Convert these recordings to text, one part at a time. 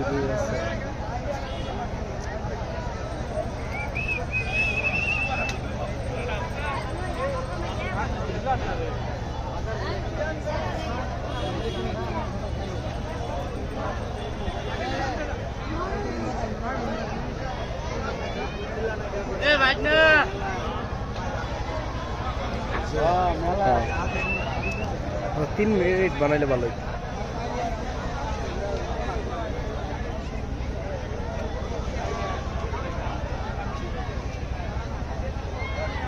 দিদি আছে হ্যাঁ। ও, তিন মিনিট বানাইলে ভালো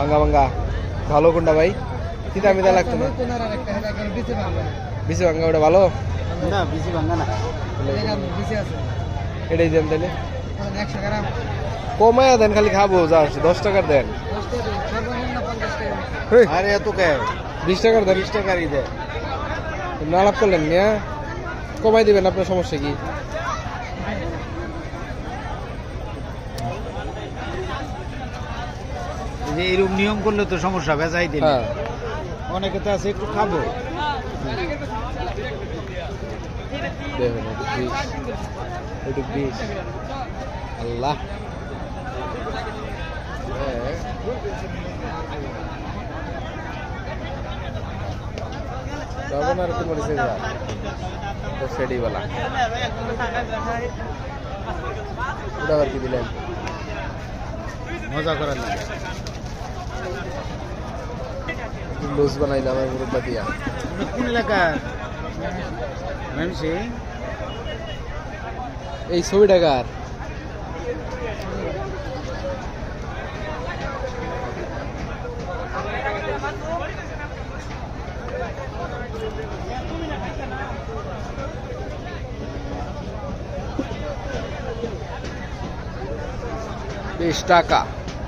ভাঙ্গা ভাঙ্গা। ভালো কোনটা ভাই? তিতা মিতা লাগতো না? বেশি ভাঙ্গা ওটা ভালো? না বেশি না। এটাই দেন তাহলে। কমায়া দেন খালি খাব যা দশ টাকার দেন। আরে এত কে? বিশ টাকার দেন। বিশ টাকারই দে। না লাভ করলেন মিয়া। কমাই দিবেন আপনার সমস্যা কি? যে এরকম নিয়ম করলে তো সমস্যা ভেজাই দিন হ্যাঁ। অনেকে তো আছে একটু খাব। আল্লাহ। হ্যাঁ। আর যা তো সেডি বলা। ওটা আবার কি দিলেন? মজা করার লাগে। লুজ বানাইলাম আমি মুরব্বা দিয়া আপনি কোন এলাকার মানুষে এই ছবিটা কার বিশ টাকা